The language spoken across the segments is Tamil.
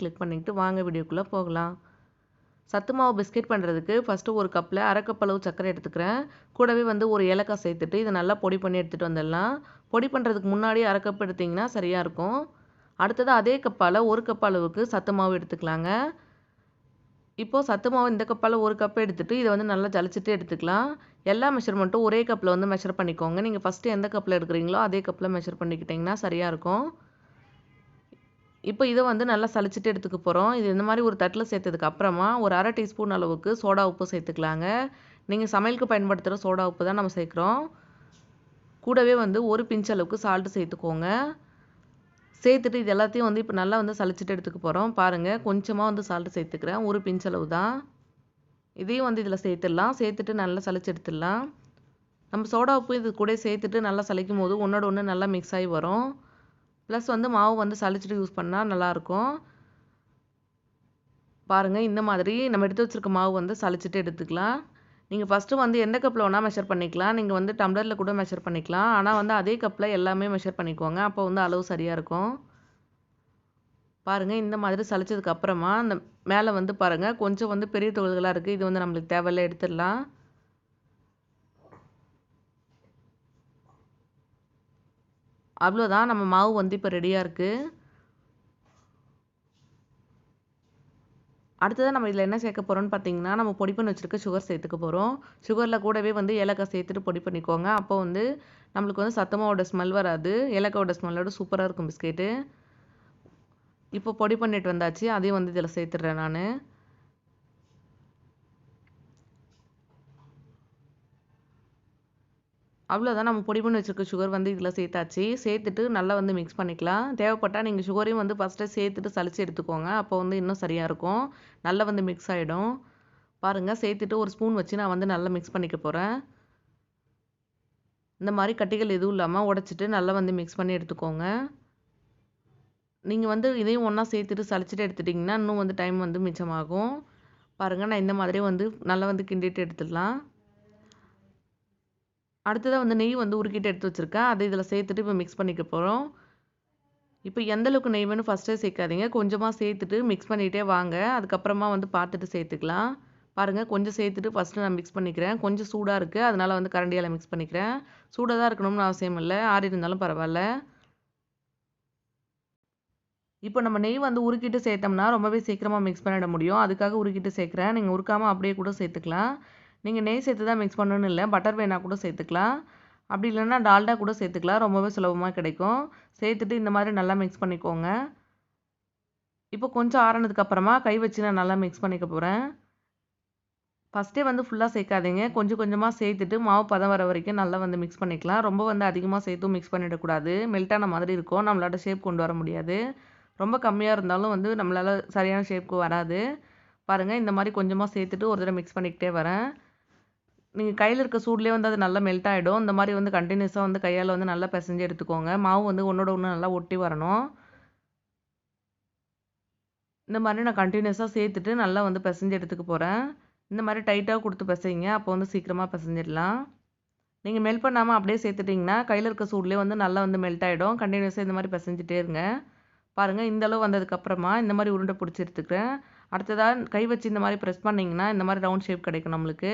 கிளிக் பண்ணிக்கிட்டு வாங்க வீடியோக்குள்ளே போகலாம். சத்து மாவு பிஸ்கெட் பண்ணுறதுக்கு ஃபஸ்ட்டு ஒரு கப்பில் அரை சர்க்கரை எடுத்துக்கிறேன். கூடவே வந்து ஒரு ஏலக்காய் சேர்த்துட்டு இதை நல்லா பொடி பண்ணி எடுத்துகிட்டு வந்துடலாம். பொடி பண்ணுறதுக்கு முன்னாடி அரை எடுத்திங்கன்னா சரியாக இருக்கும். அடுத்தது அதே கப்பால் ஒரு கப் அளவுக்கு சத்து மாவு எடுத்துக்கலாங்க. இப்போது சத்து மாவு இந்த கப்பால் ஒரு கப் எடுத்துகிட்டு இதை வந்து நல்லா ஜலிச்சுட்டு எடுத்துக்கலாம். எல்லா மெஷர்மெண்ட்டும் ஒரே கப்பில் வந்து மெஷர் பண்ணிக்கோங்க. நீங்கள் ஃபஸ்ட்டு எந்த கப்பில் எடுக்கிறீங்களோ அதே கப்பில் மெஷர் பண்ணிக்கிட்டிங்கன்னா சரியாக இருக்கும். இப்போ இதை வந்து நல்லா சளிச்சிட்டு எடுத்துக்க போகிறோம் இது இந்த மாதிரி ஒரு தட்டில் சேர்த்ததுக்கு அப்புறமா ஒரு அரை டீஸ்பூன் அளவுக்கு சோடா உப்பு சேர்த்துக்கலாங்க. நீங்கள் சமையலுக்கு பயன்படுத்துகிற சோடா உப்பு தான் நம்ம சேர்க்குறோம். கூடவே வந்து ஒரு பிஞ்ச் அளவுக்கு சால்ட்டு சேர்த்துக்கோங்க. சேர்த்துட்டு இது எல்லாத்தையும் வந்து இப்போ நல்லா வந்து சளிச்சிட்டு எடுத்துக்க போகிறோம் பாருங்கள் கொஞ்சமாக வந்து சால்ட்டு சேர்த்துக்கிறேன். ஒரு பிஞ்ச் அளவு தான். இதையும் வந்து இதில் சேர்த்துடலாம். சேர்த்துட்டு நல்லா சளிச்சு எடுத்துடலாம். நம்ம சோடா உப்பு இது கூட சேர்த்துட்டு நல்லா சளிக்கும் போது ஒன்றோட ஒன்று நல்லா மிக்ஸ் ஆகி வரும். ப்ளஸ் வந்து மாவு வந்து சளிச்சிட்டு யூஸ் பண்ணால் நல்லாயிருக்கும் பாருங்கள் இந்த மாதிரி நம்ம எடுத்து வச்சுருக்க மாவு வந்து சளிச்சிட்டு எடுத்துக்கலாம். நீங்கள் ஃபஸ்ட்டு வந்து எந்த கப்பில் வேணால் மெஷர் பண்ணிக்கலாம். நீங்கள் வந்து டம்ளரில் கூட மெஷர் பண்ணிக்கலாம். ஆனால் வந்து அதே கப்பில் எல்லாமே மெஷர் பண்ணிக்கோங்க. அப்போ வந்து அளவு சரியாக இருக்கும். பாருங்கள் இந்த மாதிரி சளிச்சதுக்கு அப்புறமா அந்த மேலே வந்து பாருங்கள் கொஞ்சம் வந்து பெரிய துகள்களாக இருக்குது இது வந்து நம்மளுக்கு தேவையில்ல எடுத்துடலாம். அவ்வளோதான். நம்ம மாவு வந்து இப்போ ரெடியாக இருக்குது அடுத்ததாக நம்ம இதில் என்ன சேர்க்க போகிறோம்னு பார்த்தீங்கன்னா நம்ம பொடி பண்ணி வச்சுருக்க சுகர் சேர்த்துக்க போகிறோம் சுகரில் கூடவே வந்து ஏலக்காய் சேர்த்துட்டு பொடி பண்ணிக்கோங்க. அப்போ வந்து நம்மளுக்கு வந்து சத்தமாவோட ஸ்மெல் வராது. ஏலக்காவோட ஸ்மெல்லோட சூப்பராக இருக்கும் பிஸ்கெட்டு இப்போ பொடி பண்ணிட்டு வந்தாச்சு. அதையும் வந்து இதில் சேர்த்துட்றேன் நான். அவ்வளோதான் நம்ம பொடி பண்ணி வச்சுருக்க சுகர் வந்து இதில் சேர்த்தாச்சு. சேர்த்துட்டு நல்லா வந்து மிக்ஸ் பண்ணிக்கலாம். தேவைப்பட்டால் நீங்கள் சுகரையும் வந்து ஃபஸ்ட்டு சேர்த்துட்டு சளிச்சு எடுத்துக்கோங்க. அப்போ வந்து இன்னும் சரியாக இருக்கும். நல்லா வந்து மிக்ஸ் ஆகிடும் பாருங்கள் சேர்த்துட்டு ஒரு ஸ்பூன் வச்சு நான் வந்து நல்லா மிக்ஸ் பண்ணிக்க போகிறேன் இந்த மாதிரி கட்டிகள் எதுவும் இல்லாமல் உடச்சிட்டு நல்லா வந்து மிக்ஸ் பண்ணி எடுத்துக்கோங்க. நீங்கள் வந்து இதையும் ஒன்றா சேர்த்துட்டு சளிச்சிட்டு எடுத்துட்டிங்கன்னா இன்னும் வந்து டைம் வந்து மிச்சமாகும். பாருங்கள் நான் இந்த மாதிரி வந்து நல்லா வந்து கிண்டிட்டு எடுத்துடலாம். அடுத்ததாக வந்து நெய் வந்து உருக்கிட்டு எடுத்து வச்சுருக்கேன். அதை இதில் சேர்த்துட்டு இப்போ மிக்ஸ் பண்ணிக்க போகிறோம் இப்போ எந்தளவுக்கு நெய் வேணும் ஃபஸ்ட்டே சேர்க்காதீங்க. கொஞ்சமாக சேர்த்துட்டு மிக்ஸ் பண்ணிகிட்டே வாங்க. அதுக்கப்புறமா வந்து பார்த்துட்டு சேர்த்துக்கலாம். பாருங்கள் கொஞ்சம் சேர்த்துட்டு ஃபஸ்ட்டு நான் மிக்ஸ் பண்ணிக்கிறேன். கொஞ்சம் சூடாக இருக்குது அதனால் வந்து கரண்டியால் மிக்ஸ் பண்ணிக்கிறேன். சூடாக தான் இருக்கணும்னு அவசியம் இல்லை. ஆறி இருந்தாலும் பரவாயில்ல. இப்போ நம்ம நெய் வந்து உருக்கிட்டு சேர்த்தோம்னா ரொம்பவே சீக்கிரமாக மிக்ஸ் பண்ணிட முடியும். அதுக்காக உருக்கிட்டு சேர்க்குறேன். நீங்கள் உருக்காமல் அப்படியே கூட சேர்த்துக்கலாம். நீங்கள் நெய் சேர்த்து தான் மிக்ஸ் பண்ணணும்னு இல்லை. பட்டர் வேணால் கூட சேர்த்துக்கலாம். அப்படி இல்லைன்னா டால்டா கூட சேர்த்துக்கலாம். ரொம்பவே சுலபமாக கிடைக்கும். சேர்த்துட்டு இந்த மாதிரி நல்லா மிக்ஸ் பண்ணிக்கோங்க. இப்போ கொஞ்சம் ஆறினதுக்கப்புறமா கை வச்சு நான் நல்லா மிக்ஸ் பண்ணிக்க போகிறேன் ஃபஸ்ட்டே வந்து ஃபுல்லாக சேர்க்காதீங்க. கொஞ்சம் கொஞ்சமாக சேர்த்துட்டு மாவு பதம் வர வரைக்கும் நல்லா வந்து மிக்ஸ் பண்ணிக்கலாம். ரொம்ப வந்து அதிகமாக சேர்த்தும் மிக்ஸ் பண்ணிடக்கூடாது. மெல்ட்டான மாதிரி இருக்கும். நம்மளால ஷேப் கொண்டு வர முடியாது. ரொம்ப கம்மியாக இருந்தாலும் வந்து நம்மளால் சரியான ஷேப்புக்கு வராது. பாருங்கள் இந்த மாதிரி கொஞ்சமாக சேர்த்துட்டு ஒரு தடவை மிக்ஸ் பண்ணிக்கிட்டே வரேன். நீங்கள் கையில் இருக்க சூட்லேயே வந்து அது நல்லா மெல்ட் ஆகிடும் இந்த மாதிரி வந்து கண்டினியூஸாக வந்து கையால் வந்து நல்லா பிசைஞ்சு எடுத்துக்கோங்க. மாவு வந்து ஒன்றோட ஒன்று நல்லா ஒட்டி வரணும். இந்த மாதிரி நான் கண்டினியூஸாக சேர்த்துட்டு நல்லா வந்து பிசைஞ்சு எடுத்துக்க போகிறேன் இந்த மாதிரி டைட்டாக கொடுத்து பிசைங்க. அப்போ வந்து சீக்கிரமாக பிசைஞ்சிடலாம். நீங்கள் மெல்ட் பண்ணாமல் அப்படியே சேர்த்துட்டிங்கன்னா கையில் இருக்க சூட்லேயே வந்து நல்லா வந்து மெல்ட் ஆகிடும் கண்டினியூஸாக இந்த மாதிரி பிசைஞ்சிட்டே இருங்க. பாருங்கள் இந்த அளவு வந்ததுக்கப்புறமா இந்த மாதிரி உருண்டை பிடிச்சி எடுத்துக்கிறேன். அடுத்ததாக கை வச்சு இந்த மாதிரி ப்ரெஸ் பண்ணிங்கன்னா இந்த மாதிரி ரவுண்ட் ஷேப் கிடைக்கும் நம்மளுக்கு.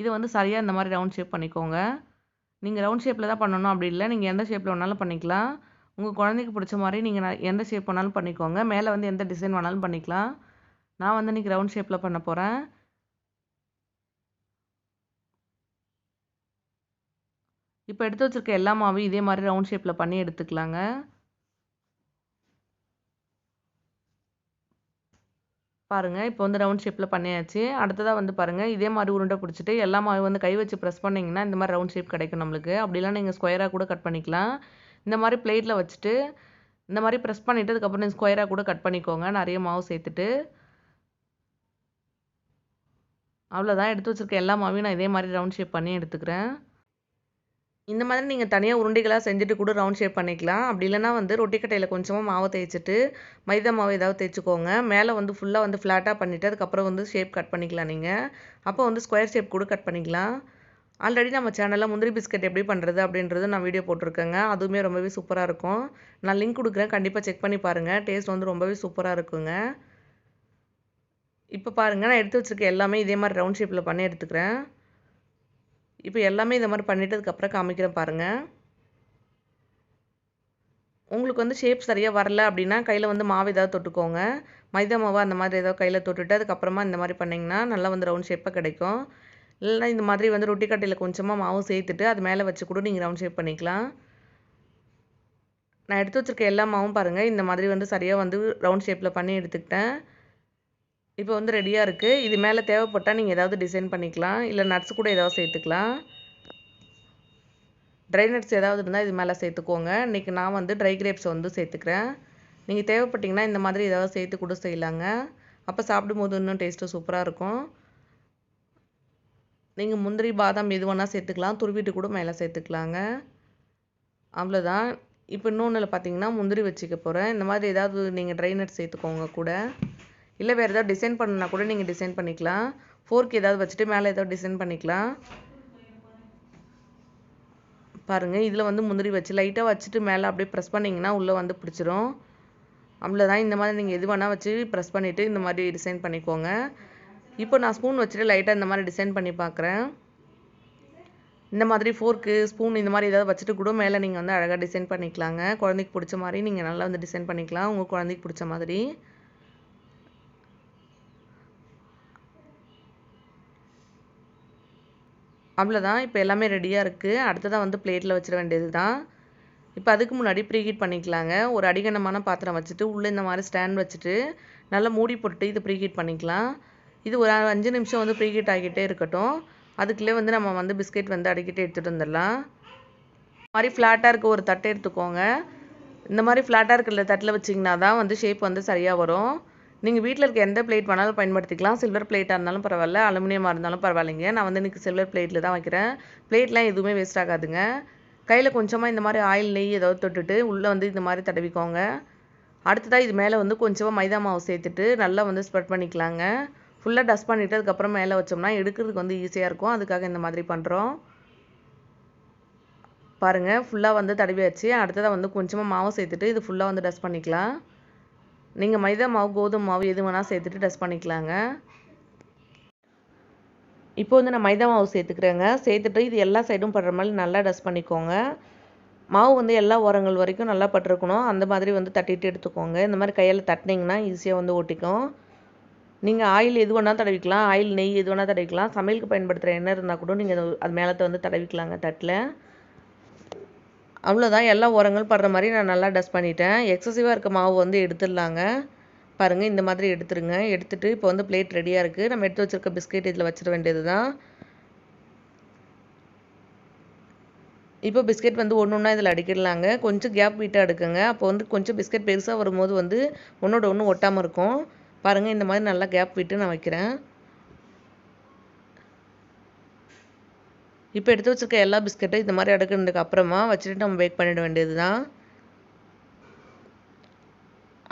இது வந்து சரியாக இந்த மாதிரி ரவுண்ட் ஷேப் பண்ணிக்கோங்க. நீங்கள் ரவுண்ட் ஷேப்பில் தான் பண்ணணும். அப்படி இல்லை நீங்கள் எந்த ஷேப்பில் வேணாலும் பண்ணிக்கலாம். உங்கள் குழந்தைக்கு பிடிச்ச மாதிரி நீங்கள் எந்த ஷேப் வேணாலும் பண்ணிக்கோங்க. மேலே வந்து எந்த டிசைன் வேணாலும் பண்ணிக்கலாம். நான் வந்து இன்றைக்கி ரவுண்ட் ஷேப்பில் பண்ண போகிறேன் இப்போ எடுத்து வச்சுருக்க எல்லா மாவையும் இதே மாதிரி ரவுண்ட் ஷேப்பில் பண்ணி எடுத்துக்கலாங்க. பாருங்கள் இப்போ வந்து ரவுண்ட் ஷேப்பில் பண்ணியாச்சு. அடுத்ததாக வந்து பாருங்கள் இதே மாதிரி உருண்டை பிடிச்சிட்டு எல்லா மாவு வந்து கை வச்சு ப்ரெஸ் பண்ணிங்கன்னா இந்த மாதிரி ரவுண்ட் ஷேப் கிடைக்கும் நம்மளுக்கு. அப்படிலாம் நீங்கள் ஸ்கொயராக கூட கட் பண்ணிக்கலாம். இந்த மாதிரி பிளேட்டில் வச்சுட்டு இந்த மாதிரி ப்ரெஸ் பண்ணிவிட்டு அதுக்கப்புறம் நீங்கள் ஸ்கொயராக கூட கட் பண்ணிக்கோங்க. நிறைய மாவு சேர்த்துட்டு. அவ்வளோதான் எடுத்து வச்சுருக்க எல்லா மாவையும் நான் இதே மாதிரி ரவுண்ட் ஷேப் பண்ணி எடுத்துக்கிறேன். இந்த மாதிரி நீங்கள் தனியாக உருண்டைகளாக செஞ்சுட்டு கூட ரவுண்ட் ஷேப் பண்ணிக்கலாம். அப்படி இல்லைனா வந்து ரொட்டி கட்டையில் கொஞ்சமாக மாவை தேய்ச்சிட்டு மைதா மாவு ஏதாவது தேய்ச்சிக்கோங்க. மேலே வந்து ஃபுல்லாக வந்து ஃப்ளாட்டாக பண்ணிவிட்டு அதுக்கப்புறம் வந்து ஷேப் கட் பண்ணிக்கலாம் நீங்கள் அப்போ வந்து ஸ்கொயர் ஷேப் கூட கட் பண்ணிக்கலாம். ஆல்ரெடி நம்ம சேனலில் முந்திரி பிஸ்கட் எப்படி பண்ணுறது அப்படின்றது நான் வீடியோ போட்டிருக்கேங்க. அதுவுமே ரொம்பவே சூப்பராக இருக்கும். நான் லிங்க் கொடுக்குறேன். கண்டிப்பாக செக் பண்ணி பாருங்கள் டேஸ்ட் வந்து ரொம்பவே சூப்பராக இருக்குங்க. இப்போ பாருங்கள் நான் எடுத்து வச்சுருக்க எல்லாமே இதே மாதிரி ரவுண்ட் ஷேப்பில் பண்ணி எடுத்துக்கிறேன். இப்போ எல்லாமே இந்த மாதிரி பண்ணிட்டதுக்கப்புறம் காமிக்கிறேன் பாருங்கள் உங்களுக்கு வந்து ஷேப் சரியாக வரல அப்படின்னா கையில் வந்து மாவு ஏதாவது தொட்டுக்கோங்க. மைதா மாவு அந்த மாதிரி ஏதாவது கையில் தொட்டுட்டு அதுக்கப்புறமா இந்த மாதிரி பண்ணிங்கன்னா நல்லா வந்து ரவுண்ட் ஷேப்பாக கிடைக்கும். இல்லைனா இந்த மாதிரி வந்து ரொட்டி கட்டையில் கொஞ்சமாக மாவு சேர்த்துட்டு அது மேலே வச்சு கூட நீங்கள் ரவுண்ட் ஷேப் பண்ணிக்கலாம். நான் எடுத்து வச்சுருக்க எல்லா மாவும் பாருங்கள் இந்த மாதிரி வந்து சரியாக வந்து ரவுண்ட் ஷேப்பில் பண்ணி எடுத்துக்கிட்டேன். இப்போ வந்து ரெடியாக இருக்குது இது மேலே தேவைப்பட்டால் நீங்கள் ஏதாவது டிசைன் பண்ணிக்கலாம். இல்லை நட்ஸ் கூட ஏதாவது சேர்த்துக்கலாம். ட்ரை நட்ஸ் ஏதாவது இருந்தால் இது மேலே சேர்த்துக்கோங்க. இன்றைக்கி நான் வந்து ட்ரை கிரேப்ஸ் வந்து சேர்த்துக்கிறேன். நீங்கள் தேவைப்பட்டிங்கன்னா இந்த மாதிரி ஏதாவது சேர்த்து கூட செய்யலாங்க. அப்போ சாப்பிடும்போது இன்னும் டேஸ்ட்டு சூப்பராக இருக்கும். நீங்கள் முந்திரி பாதாம் எது வேணால் சேர்த்துக்கலாம். துருவிட்டு கூட மேலே சேர்த்துக்கலாங்க. அவ்வளோதான் இப்போ இன்னொன்றில் பார்த்தீங்கன்னா முந்திரி வச்சுக்க போகிறேன் இந்த மாதிரி ஏதாவது நீங்கள் ட்ரை சேர்த்துக்கோங்க கூட. இல்லை வேறு ஏதாவது டிசைன் பண்ணுனா கூட நீங்கள் டிசைன் பண்ணிக்கலாம். ஃபோர்க் ஏதாவது வச்சுட்டு மேலே ஏதாவது டிசைன் பண்ணிக்கலாம். பாருங்கள் இதில் வந்து முந்திரி வச்சு லைட்டாக வச்சுட்டு மேலே அப்படியே ப்ரெஸ் பண்ணிங்கன்னா உள்ளே வந்து பிடிச்சிரும். அவ்வளோதான் இந்த மாதிரி நீங்கள் எது வேணால் வச்சு ப்ரெஸ் பண்ணிவிட்டு இந்த மாதிரி டிசைன் பண்ணிக்கோங்க. இப்போ நான் ஸ்பூன் வச்சுட்டு லைட்டாக இந்த மாதிரி டிசைன் பண்ணி பார்க்குறேன் இந்த மாதிரி ஃபோர்க்கு ஸ்பூன் இந்த மாதிரி ஏதாவது வச்சுட்டு கூட மேலே நீங்கள் வந்து அழகாக டிசைன் பண்ணிக்கலாங்க. குழந்தைக்கு பிடிச்ச மாதிரி நீங்கள் நல்லா வந்து டிசைன் பண்ணிக்கலாம். உங்கள் குழந்தைக்கு பிடிச்ச மாதிரி. அவ்வளோதான் இப்போ எல்லாமே ரெடியாக இருக்குது அடுத்ததாக வந்து பிளேட்டில் வச்சிட வேண்டியது தான் இப்போ அதுக்கு முன்னாடி ப்ரீஹீட் பண்ணிக்கலாங்க. ஒரு அடிகனமான பாத்திரம் வச்சுட்டு உள்ளே இந்த மாதிரி ஸ்டாண்ட் வச்சுட்டு நல்லா மூடி போட்டு இது ப்ரீஹீட் பண்ணிக்கலாம். இது ஒரு அஞ்சு நிமிஷம் வந்து ப்ரீஹீட் ஆகிட்டே இருக்கட்டும். அதுக்குள்ளே வந்து நம்ம வந்து பிஸ்கெட் வந்து அடிக்கிட்டு எடுத்துகிட்டு வந்துடலாம். இந்த மாதிரி ஃப்ளாட்டாக இருக்க ஒரு தட்டை எடுத்துக்கோங்க. இந்த மாதிரி ஃப்ளாட்டாக இருக்கிற தட்டில் வச்சிங்கன்னா தான் வந்து ஷேப் வந்து சரியாக வரும். நீங்கள் வீட்டில் இருக்க எந்த பிளேட் வேணாலும் பயன்படுத்திக்கலாம். சில்வர் பிளேட்டாக இருந்தாலும் பரவாயில்ல. அலுமினியமாக இருந்தாலும் பரவாயில்லைங்க. நான் வந்து இன்றைக்கி சில்வர் பிளேட்டில் தான் வைக்கிறேன். பிளேட்லாம் எதுவுமே வேஸ்ட் ஆகாதுங்க. கையில் கொஞ்சமாக இந்த மாதிரி ஆயில் நெய் ஏதாவது தொட்டுட்டு உள்ளே வந்து இந்த மாதிரி தடவிக்கோங்க. அடுத்ததாக இது மேலே வந்து கொஞ்சமாக மைதா மாவு சேர்த்துட்டு நல்லா வந்து ஸ்ப்ரெட் பண்ணிக்கலாங்க. ஃபுல்லாக டஸ்ட் பண்ணிவிட்டு அதுக்கப்புறம் மேலே வச்சோம்னா எடுக்கிறதுக்கு வந்து ஈஸியாக இருக்கும். அதுக்காக இந்த மாதிரி பண்ணுறோம் பாருங்கள் ஃபுல்லாக வந்து தடவியாச்சு. அடுத்ததாக வந்து கொஞ்சமாக மாவு சேர்த்துட்டு இது ஃபுல்லாக வந்து டஸ்ட் பண்ணிக்கலாம். நீங்கள் மைதா மாவு கோதுமை மாவு எது வேணால் சேர்த்துட்டு டஸ்ட் பண்ணிக்கலாங்க. இப்போ வந்து நான் மைதா மாவு சேர்த்துக்கிறேங்க. சேர்த்துட்டு இது எல்லா சைடும் படுற மாதிரி நல்லா டஸ்ட் பண்ணிக்கோங்க. மாவு வந்து எல்லா ஓரங்கள் வரைக்கும் நல்லா பட்டிருக்கணும். அந்த மாதிரி வந்து தட்டிட்டு எடுத்துக்கோங்க. இந்த மாதிரி கையில் தட்டினீங்கன்னா ஈஸியாக வந்து ஒட்டிக்கும் நீங்கள் ஆயில் எது வேணால் தடவிக்கலாம். ஆயில் நெய் எது வேணால் தடவிக்கலாம். சமையலுக்கு பயன்படுத்துகிற எண்ணெய் இருந்தால் கூட நீங்கள் அது மேலத்தை வந்து தடவிக்கலாங்க தட்டில். அவ்வளோதான் எல்லா உரங்கள் படுற மாதிரி நான் நல்லா டஸ்ட் பண்ணிட்டேன். எக்ஸசிவாக இருக்க மாவு வந்து எடுத்துடலாங்க. பாருங்கள் இந்த மாதிரி எடுத்துருங்க. எடுத்துகிட்டு இப்போ வந்து பிளேட் ரெடியாக இருக்குது நம்ம எடுத்து வச்சுருக்க பிஸ்கெட் இதில் வச்சிட வேண்டியது தான் இப்போ பிஸ்கெட் வந்து ஒன்று ஒன்றா இதில் அடிக்கிடலாங்க. கொஞ்சம் கேப் வீட்டாக எடுக்குங்க அப்போ வந்து கொஞ்சம் பிஸ்கெட் பெருசாக வரும்போது வந்து ஒன்றோட ஒன்று ஒட்டாமல் இருக்கும். பாருங்கள் இந்த மாதிரி நல்லா கேப் விட்டு நான் வைக்கிறேன். இப்போ எடுத்து வச்சுருக்க எல்லா பிஸ்கட்டும் இந்த மாதிரி அடுக்குனதுக்கு அப்புறமா வச்சுட்டு நம்ம பேக் பண்ணிட வேண்டியது தான்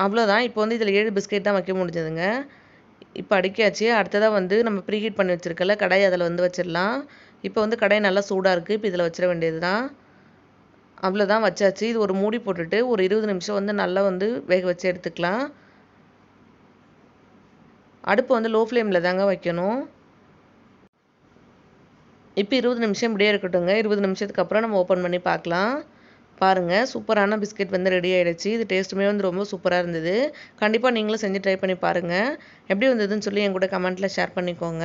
அவ்வளோதான் இப்போ வந்து இதில் ஏழு பிஸ்கெட் தான் வைக்க முடிஞ்சதுங்க. இப்போ அடுக்கியாச்சு. அடுத்ததாக வந்து நம்ம ப்ரீஹீட் பண்ணி வச்சுருக்கல கடாய் அதில் வந்து வச்சிடலாம். இப்போ வந்து கடாய் நல்லா சூடாக இருக்குது இப்போ இதில் வச்சிட வேண்டியது தான் அவ்வளோதான் வச்சாச்சு. இது ஒரு மூடி போட்டுட்டு ஒரு இருபது நிமிஷம் வந்து நல்லா வந்து வேக வச்சு எடுத்துக்கலாம். அடுப்பு வந்து லோ ஃப்ளேமில் தாங்க வைக்கணும். இப்போ இருபது நிமிஷம் இப்படியே இருக்கட்டுங்க இருபது நிமிஷத்துக்கு அப்புறம் நம்ம ஓப்பன் பண்ணி பார்க்கலாம். பாருங்கள் சூப்பரான பிஸ்கெட் வந்து ரெடி ஆகிடுச்சு இது டேஸ்ட்டுமே வந்து ரொம்ப சூப்பராக இருந்தது. கண்டிப்பாக நீங்களும் செஞ்சு ட்ரை பண்ணி பாருங்கள் எப்படி வந்ததுன்னு சொல்லி என் கூட கமெண்ட்டில் ஷேர் பண்ணிக்கோங்க.